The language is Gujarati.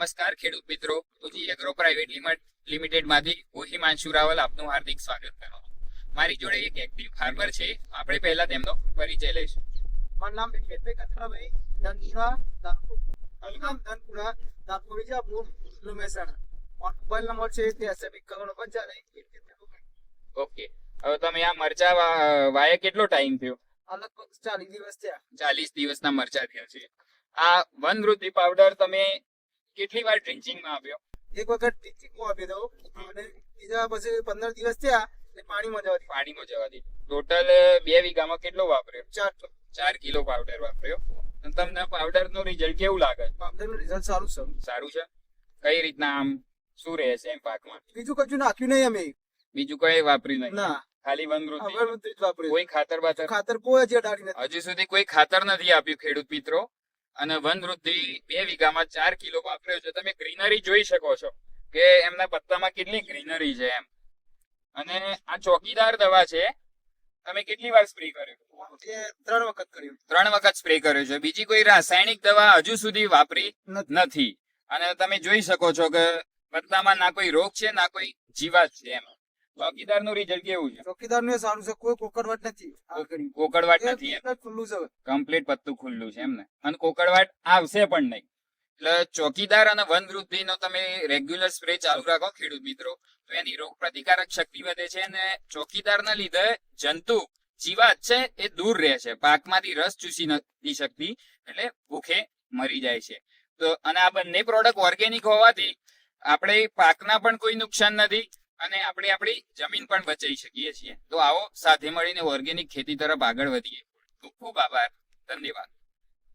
નમસ્કાર ખેડૂત મિત્રો. ઉજી એગ્રો પ્રાઇવેટ લિમિટેડમાંથી હું હિમાંશુ રાવલ આપનું હાર્દિક સ્વાગત કરું મારી જોડે એક એક્ટિવ ફાર્મર છે. આપણે પહેલા તેમનો પરિચય લઈશું. મારું નામ ખેતભાઈ કથરાભાઈ ધનપુરા નામ ધનપુરા નાગપુર આપણું મહેસાણા મોબાઈલ નંબર છે ત્યાંસી એકાવન પંચાણું ઓકે. હવે તમે આ મરચા વાય કેટલો ટાઈમ થયો? આ લગભગ ચાલીસ દિવસ થયા. ચાલીસ દિવસના મરચા થયા છે. આ વનવૃદ્ધિ પાવડર તમે કેટલી વાર ડ્રિંચિંગમાં આપ્યો એક વખત ટીચિંગ આપી દઉં અને બીજા પછી પંદર દિવસ થયા એટલે પાણીમાં જવા પાણીમાં જવા દીધું. ટોટલ બે વીઘામાં કેટલો વાપર્યો? ચાર ચાર કિલો પાવડર વાપર્યો. અને તમને પાવડરનું રિઝલ્ટ કેવું લાગે? પાવડરનું રિઝલ્ટ સારું છે. સારું છે? કઈ રીતના આમ? શું રહે છે એમ પાકમાં? બીજું કશું નાખ્યું નહીં અમે. બીજું કઈ વાપર્યું નહીં? ના. ખાલી વનવૃત્તિ? કોઈ ખાતર બાતર? ખાતર કોઈ હજી અડાડી નથી. હજુ સુધી કોઈ ખાતર નથી આપ્યું ખેડૂત મિત્રો. અને વનવૃદ્ધિ બે વીઘામાં ચાર કિલો વાપર્યો છે. તમે ગ્રીનરી જોઈ શકો છો કે એમના પત્તામાં કેટલી ગ્રીનરી છે એમ. અને આ ચોકીદાર દવા છે. તમે કેટલી વાર સ્પ્રે કર્યો? ત્રણ વખત કર્યું. ત્રણ વખત સ્પ્રે કર્યો છે. બીજી કોઈ રાસાયણિક દવા હજુ સુધી વાપરી નથી. નથી. અને તમે જોઈ શકો છો કે પત્તામાં ના કોઈ રોગ છે ના કોઈ જીવાત છે એમ. ચોકીદારનું રિઝલ્ટ કેવું છે? ચોકીદારનું સારું છે કોઈ કોકડવાટ નથી. કોકડવાટ નથી ખુલ્લું છે કમ્પ્લીટ પત્તું ખુલ્લું છે એમને અને કોકડવાટ આવશે પણ નહીં. એટલે ચોકીદાર અને વનવૃદ્ધિનો તમે રેગ્યુલર સ્પ્રે ચાલુ રાખો ખેડૂત મિત્રો. તો એની રોગ પ્રતિકારક શક્તિ વધે છે અને ચોકીદારના લીધે જંતુ જીવાત છે એ દૂર રહે છે. પાકમાંથી રસ ચૂસી નથી શકતી એટલે ભૂખે મરી જાય છે. તો અને આ બંને પ્રોડક્ટ ઓર્ગેનિક હોવાથી આપણે પાકના પણ કોઈ નુકસાન નથી. અને આપણે આપણી જમીન પણ બચાવી શકીએ છીએ. તો આવો સાથે મળીને ઓર્ગેનિક ખેતી તરફ આગળ વધીએ. ખૂબ ખૂબ આભાર. ધન્યવાદ.